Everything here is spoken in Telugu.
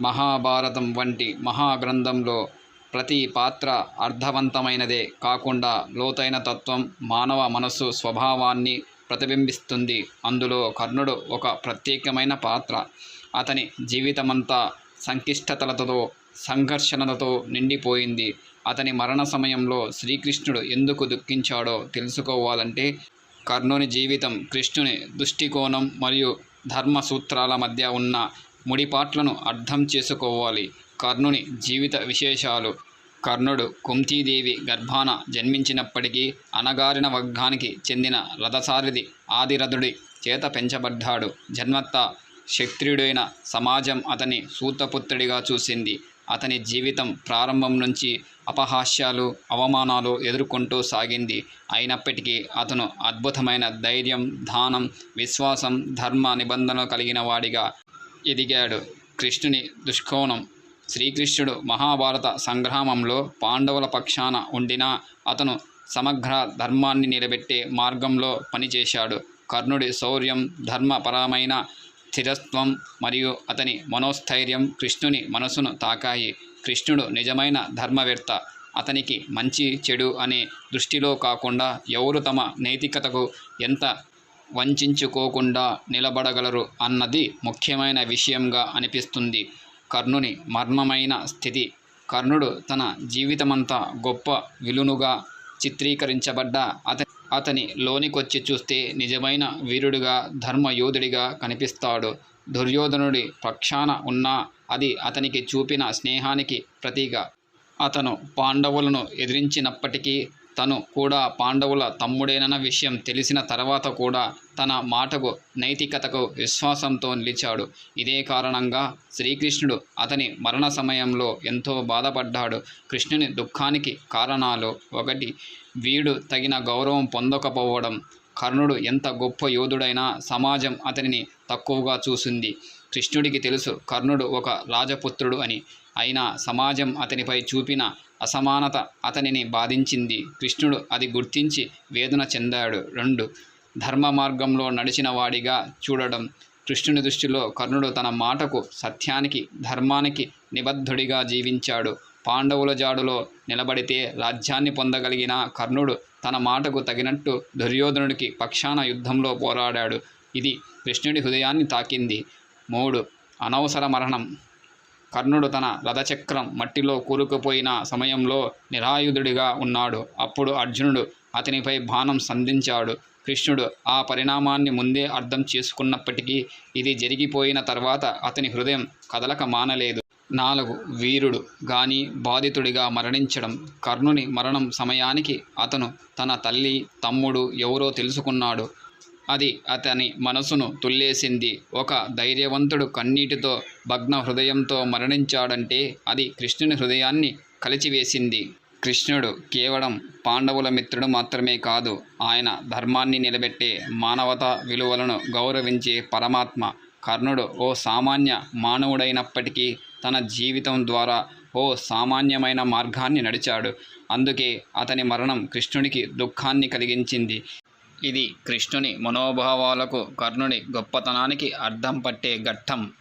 మహాభారతం వంటి మహాగ్రంథంలో ప్రతి పాత్ర అర్థవంతమైనదే కాకుండా లోతైన తత్వం మానవ మనస్సు స్వభావాన్ని ప్రతిబింబిస్తుంది. అందులో కర్ణుడు ఒక ప్రత్యేకమైన పాత్ర. అతని జీవితమంతా సంక్లిష్టతలతో సంఘర్షణలతో నిండిపోయింది. అతని మరణ సమయంలో శ్రీకృష్ణుడు ఎందుకు దుఃఖించాడో తెలుసుకోవాలంటే కర్ణుని జీవితం కృష్ణుని దృష్టికోణం మరియు ధర్మ సూత్రాల మధ్య ఉన్న ముడిపాట్లను అర్థం చేసుకోవాలి. కర్ణుని జీవిత విశేషాలు. కర్ణుడు కుంతీదేవి గర్భాన జన్మించినప్పటికీ అనగారిన వర్గానికి చెందిన రథసారిది ఆదిరథుడి చేత పెంచబడ్డాడు. జన్మత్త క్షత్రియుడైన సమాజం అతని సూతపుత్రుడిగా చూసింది. అతని జీవితం ప్రారంభం నుంచి అపహాస్యాలు అవమానాలు ఎదుర్కొంటూ సాగింది. అయినప్పటికీ అతను అద్భుతమైన ధైర్యం దానం విశ్వాసం ధర్మ నిబంధనలు కలిగిన వాడిగా ఎదిగాడు. కృష్ణుని దుష్కోణం. శ్రీకృష్ణుడు మహాభారత సంగ్రామంలో పాండవుల పక్షాన ఉండినా అతను సమగ్ర ధర్మాన్ని నిలబెట్టే మార్గంలో పనిచేశాడు. కర్ణుడి శౌర్యం ధర్మపరమైన స్థిరత్వం మరియు అతని మనోస్థైర్యం కృష్ణుని మనసును తాకాయి. కృష్ణుడు నిజమైన ధర్మవేత్త. అతనికి మంచి చెడు అనే దృష్టిలో కాకుండా ఎవరు తమ నైతికతకు ఎంత వంచుకోకుండా నిలబడగలరు అన్నది ముఖ్యమైన విషయంగా అనిపిస్తుంది. కర్ణుని మర్మమైన స్థితి. కర్ణుడు తన జీవితమంతా గొప్ప విలునుగా చిత్రీకరించబడ్డ అత అతని లోనికొచ్చి చూస్తే నిజమైన వీరుడిగా ధర్మయోధుడిగా కనిపిస్తాడు. దుర్యోధనుడి పక్షాన ఉన్న అది అతనికి చూపిన స్నేహానికి ప్రతీక. అతను పాండవులను ఎదిరించినప్పటికీ తను కూడా పాండవుల తమ్ముడేనన్న విషయం తెలిసిన తర్వాత కూడా తన మాటకు నైతికతకు విశ్వాసంతో నిలిచాడు. ఇదే కారణంగా శ్రీకృష్ణుడు అతని మరణ సమయంలో ఎంతో బాధపడ్డాడు. కృష్ణుని దుఃఖానికి కారణాలు ఒకటి వీడు తగిన గౌరవం పొందకపోవడం. కర్ణుడు ఎంత గొప్ప యోధుడైనా సమాజం అతనిని తక్కువగా చూసింది. కృష్ణుడికి తెలుసు కర్ణుడు ఒక రాజపుత్రుడు అని. అయినా సమాజం అతనిపై చూపిన అసమానత అతనిని బాధించింది. కృష్ణుడు అది గుర్తించి వేదన చెందాడు. రెండు ధర్మ మార్గంలో నడిచిన వాడిగా చూడడం. కృష్ణుని దృష్టిలో కర్ణుడు తన మాటకు సత్యానికి ధర్మానికి నిబద్ధుడిగా జీవించాడు. పాండవుల జాడులో నిలబడితే రాజ్యాన్ని పొందగలిగిన కర్ణుడు తన మాటకు తగినట్టు దుర్యోధనుడికి పక్షాన యుద్ధంలో పోరాడాడు. ఇది కృష్ణుడి హృదయాన్ని తాకింది. మూడు అనవసర మరణం. కర్ణుడు తన రథచక్రం మట్టిలో కూరుకుపోయిన సమయంలో నిరాయుధుడిగా ఉన్నాడు. అప్పుడు అర్జునుడు అతనిపై బాణం సంధించాడు. కృష్ణుడు ఆ పరిణామాన్ని ముందే అర్థం చేసుకున్నప్పటికీ ఇది జరిగిపోయిన తర్వాత అతని హృదయం కదలక మానలేదు. నాలుగు వీరుడు గాని బాధితుడిగా మరణించడం కర్ణుని మరణం సమయానికి అతను తన తల్లి తమ్ముడు ఎవరో తెలుసుకున్నాడు. అది అతని మనసును తుల్లేసింది. ఒక ధైర్యవంతుడు కన్నీటితో భగ్న హృదయంతో మరణించాడంటే అది కృష్ణుని హృదయాన్ని కలిచివేసింది. కృష్ణుడు కేవలం పాండవుల మిత్రుడు మాత్రమే కాదు ఆయన ధర్మాన్ని నిలబెట్టే మానవతా విలువలను గౌరవించే పరమాత్మ. కర్ణుడు ఓ సామాన్య మానవుడైనప్పటికీ తన జీవితం ద్వారా ఓ సామాన్యమైన మార్గాన్ని నడిచాడు. అందుకే అతని మరణం కృష్ణుడికి దుఃఖాన్ని కలిగించింది. ఇది కృష్ణుని మనోభావాలకు కర్ణుని గొప్పతనానికి అర్థం పట్టే ఘట్టం.